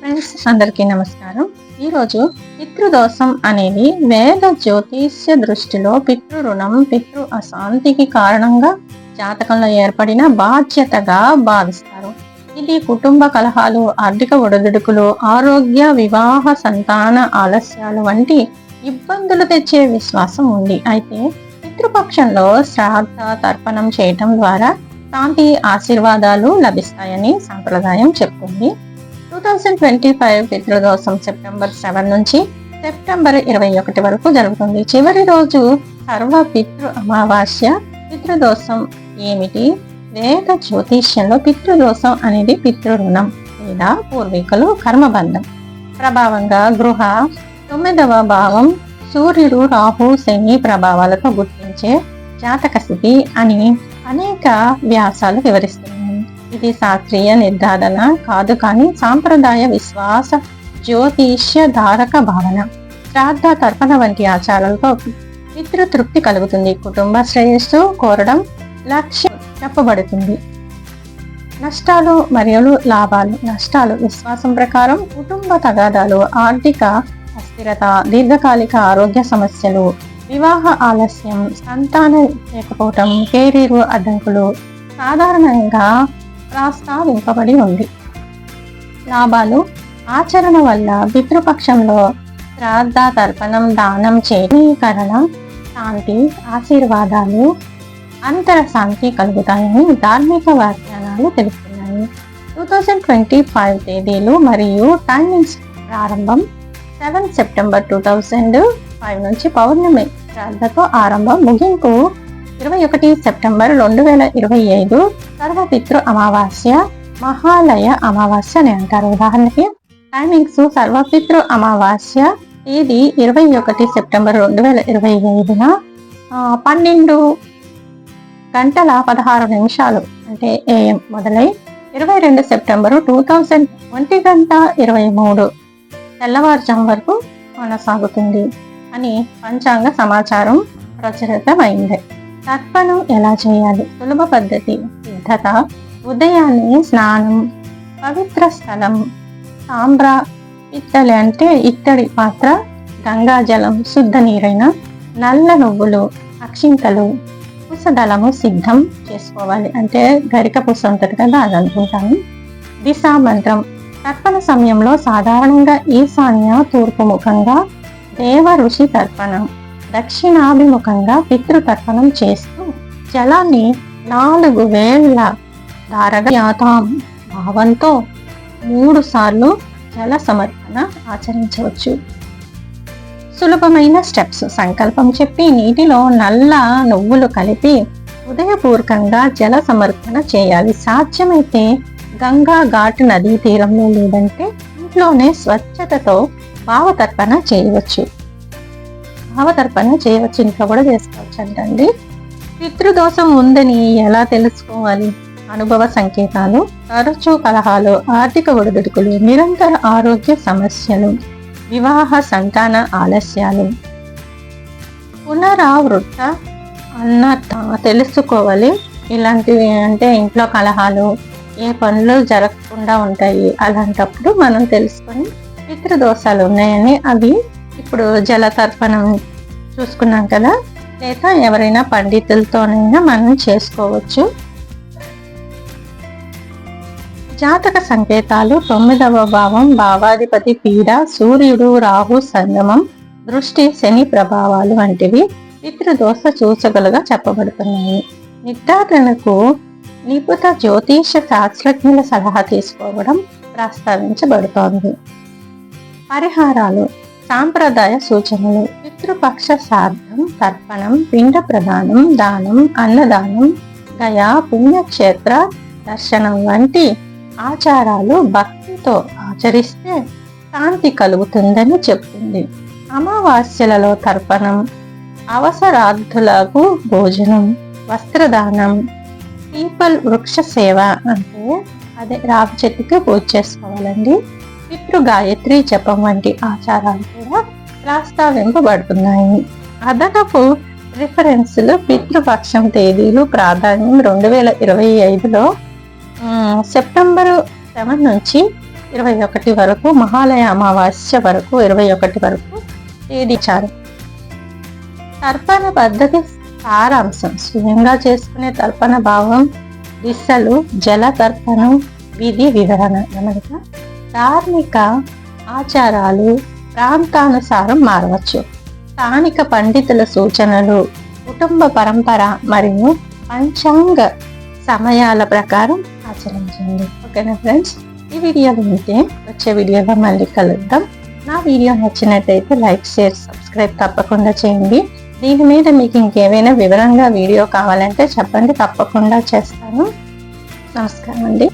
Friends అందరికీ నమస్కారం. ఈరోజు పితృదోషం అనేది వేద జ్యోతిష్య దృష్టిలో పితృ రుణం పితృ అశాంతికి కారణంగా జాతకంలో ఏర్పడిన బాధ్యతగా భావిస్తారు. ఇది కుటుంబ కలహాలు ఆర్థిక ఒడదుడుకులు ఆరోగ్య వివాహ సంతాన ఆలస్యాలు వంటి ఇబ్బందులు తెచ్చే విశ్వాసం ఉంది. అయితే పితృపక్షంలో శ్రాద్ధ తర్పణం చేయటం ద్వారా శాంతి ఆశీర్వాదాలు లభిస్తాయని సాంప్రదాయం చెప్తుంది. టూ థౌజండ్ ట్వంటీ ఫైవ్ పితృదోషం సెప్టెంబర్ సెవెన్ నుంచి సెప్టెంబర్ ఇరవై ఒకటి వరకు జరుగుతుంది. చివరి రోజు సర్వ పితృ అమావాస్య పితృదోషం ఏమిటి? వేద జ్యోతిష్యంలో పితృదోషం అనేది పితృణం లేదా పూర్వీకులు కర్మబంధం. ప్రభావంగా గృహ తొమ్మిదవ భావం సూర్యుడు రాహు శని ప్రభావాలతో గుర్తించే జాతక స్థితి అని అనేక వ్యాసాలు వివరిస్తుంది ఇది శాస్త్రీయ నిర్ధారణ కాదు కానీ సాంప్రదాయ విశ్వాస జ్యోతిష్య ధారక భావన. శ్రాద్ధ తర్పణ వంటి ఆచారాలతో పితృతృప్తి కలుగుతుంది. కుటుంబ శ్రేయస్సు కోరడం లక్ష్యం చెప్పబడుతుంది. నష్టాలు మరియు లాభాలు. నష్టాలు విశ్వాసం ప్రకారం కుటుంబ తగాదాలు ఆర్థిక అస్థిరత దీర్ఘకాలిక ఆరోగ్య సమస్యలు వివాహ ఆలస్యం సంతానం లేకపోవటం కెరీరు అడ్డంకులు సాధారణంగా ప్రస్తావింపబడి ఉంది. లాభాలు ఆచరణ వల్ల పితృపక్షంలో శ్రాద్ధ తర్పణం దానం చేకరణ శాంతి ఆశీర్వాదాలు అంతర శాంతి కలుగుతాయని ధార్మిక వ్యాఖ్యానాలు తెలుపుతున్నాయి. టూ థౌజండ్ ట్వంటీ ఫైవ్ తేదీలు మరియు టైమింగ్స్ ప్రారంభం seven September two thousand five నుంచి పౌర్ణమి శ్రాద్ధతో ఆరంభం. ముగింపు ఇరవై ఒకటి సెప్టెంబర్ రెండు వేల ఇరవై ఐదు సర్వపితృ అమావాస్య మహాలయ అమావాస్య అని అంటారు. ఉదాహరణకి టైమింగ్స్ సర్వపితృ అమావాస్య తేదీ ఇరవై ఒకటి సెప్టెంబర్ రెండు వేల ఇరవై ఐదున పన్నెండు గంటల పదహారు నిమిషాలు అంటే ఏఎం మొదలై ఇరవై రెండు సెప్టెంబర్ టూ థౌజండ్ ఒంటి గంట ఇరవై మూడు తెల్లవారుజాము వరకు కొనసాగుతుంది అని పంచాంగ సమాచారం ప్రచురితమైంది. తర్పణం ఎలా చేయాలి? సులభ పద్ధతి. సిద్ధత ఉదయాన్నే స్నానం పవిత్ర స్థలం సాంబ్ర ఇత్తడి అంటే ఇత్తడి పాత్ర గంగాజలం శుద్ధ నీరైన నల్ల నువ్వులు అక్షింతలు పుసదళము సిద్ధం చేసుకోవాలి. అంటే గరిక పుస ఉంటుంది కదా అది అనుకుంటాను. దిశా మంత్రం తర్పణ సమయంలో సాధారణంగా ఈశాన్య తూర్పు ముఖంగా దేవ ఋషి తర్పణం దక్షిణాభిముఖంగా పితృతర్పణం చేస్తూ జలాన్ని నాలుగు వేల దారగయాతాం భావంతో మూడు సార్లు జల సమర్పణ ఆచరించవచ్చు. సులభమైన స్టెప్స్ సంకల్పం చెప్పి నీటిలో నల్ల నువ్వులు కలిపి ఉదయపూర్వకంగా జల సమర్పణ చేయాలి. సాధ్యమైతే గంగా ఘాట్ నదీ తీరంలో లేదంటే ఇంట్లోనే స్వచ్ఛతతో భావతర్పణ చేయవచ్చు. భావతర్పణ చేయవచ్చు ఇంట్లో కూడా చేసుకోవచ్చు అంటండి పితృదోషం ఉందని ఎలా తెలుసుకోవాలి? అనుభవ సంకేతాలు తరచూ కలహాలు ఆర్థిక ఒడిదుడుకులు నిరంతర ఆరోగ్య సమస్యలు వివాహ సంతాన ఆలస్యాలు. పునరావృత అన్న తెలుసుకోవాలి. ఇలాంటివి అంటే ఇంట్లో కలహాలు ఏ పనులు జరగకుండా ఉంటాయి. అలాంటప్పుడు మనం తెలుసుకొని పితృదోషాలు ఉన్నాయని అవి ఇప్పుడు జలతర్పణం చూసుకున్నాం కదా. లేదా ఎవరైనా పండితులతోనైనా మనం చేసుకోవచ్చు. జాతక సంకేతాలు తొమ్మిదవ భావం భావాధిపతి పీడ సూర్యుడు రాహు సంగమం దృష్టి శని ప్రభావాలు వంటివి పితృదోష సూచకులుగా చెప్పబడుతున్నాయి. నిర్ధారణకు నిపుత జ్యోతిష శాస్త్రజ్ఞుల సలహా తీసుకోవడం ప్రస్తావించబడుతోంది. పరిహారాలు సాంప్రదాయ సూచనలు. పితృపక్ష శ్రాద్ధం తర్పణం పిండ ప్రదానం దానం అన్నదానం దయా పుణ్యక్షేత్ర దర్శనం వంటి ఆచారాలు భక్తితో ఆచరిస్తే శాంతి కలుగుతుందని చెప్తుంది. అమావాస్యలలో తర్పణం అవసరార్థులకు భోజనం వస్త్రదానం పీపల్ వృక్ష సేవ అంటే అదే రావి చెట్టుకి పూజ చేసుకోవాలండి. ఇప్పుడు గాయత్రి జపం వంటి ఆచారాలు కూడా ప్రస్తావింపబడుతున్నాయి అదనపు రిఫరెన్స్లు పితృపక్షం తేదీలు ప్రాధాన్యం రెండు వేల ఇరవై ఐదులో సెప్టెంబరు సెవెన్ నుంచి ఇరవై ఒకటి వరకు మహాలయ అమావాస్య వరకు ఇరవై ఒకటి వరకు తేదీచారు. తర్పణ పద్ధతి సారాంశం స్వయంగా చేసుకునే తర్పణ భావం దిశలు జల తర్పణం విధి వివరణ గమనిక ధార్మిక ఆచారాలు ప్రాంతానుసారం మారవచ్చు. స్థానిక పండితుల సూచనలు కుటుంబ పరంపర మరియు పంచాంగ సమయాల ప్రకారం ఆచరించండి. ఓకేనా ఫ్రెండ్స్? ఈ వీడియోలు ఉంటే వచ్చే వీడియోలో మళ్ళీ కలుద్దాం. నా వీడియో నచ్చినట్టయితే లైక్ షేర్ సబ్స్క్రైబ్ తప్పకుండా చేయండి. దీని మీద మీకు ఇంకేమైనా వివరంగా వీడియో కావాలంటే చెప్పండి. తప్పకుండా చేస్తాను. నమస్కారం అండి.